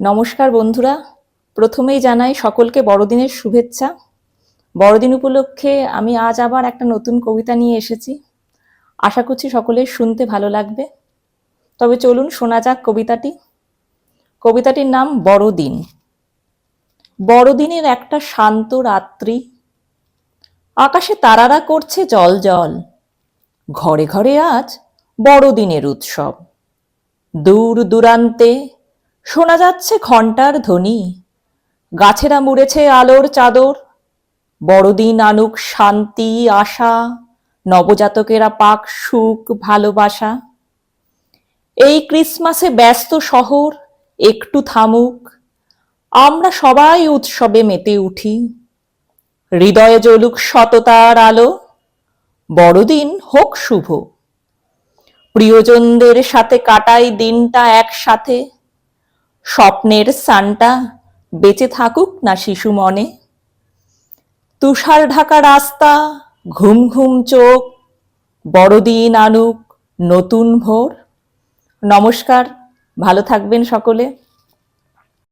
নমস্কার বন্ধুরা। প্রথমেই জানাই সকলকে বড়দিনের শুভেচ্ছা। বড়দিন উপলক্ষে আমি আজ আবার একটা নতুন কবিতা নিয়ে এসেছি। আশা করছি সকলের শুনতে ভালো লাগবে। তবে চলুন শোনা যাক কবিতাটি। কবিতাটির নাম বড়দিন। বড়দিনের একটা শান্ত রাত্রি। আকাশে তারারা করছে জল জল। ঘরে ঘরে আজ বড়দিনের উৎসব। দূর দূরান্তে শোনা যাচ্ছে ঘণ্টার ধ্বনি। গাছেরা মুড়েছে আলোর চাদর। বড়দিন আনুক শান্তি, আশা। নবজাতকেরা পাক সুখ, ভালোবাসা। এই ক্রিসমাসে ব্যস্ত শহর, একটু থামুক। আমরা সবাই উৎসবে মেতে উঠি। হৃদয়ে জ্বলুক সততার আলো। বড়দিন হোক শুভ। প্রিয়জনদের সাথে কাটাই দিনটা একসাথে। স্বপ্নের সানটা বেঁচে থাকুক না শিশু মনে। তুষার ঢাকা রাস্তা, ঘুম ঘুম চোখ, বড়দিন আনুক নতুন ভোর। নমস্কার, ভালো থাকবেন সকলে।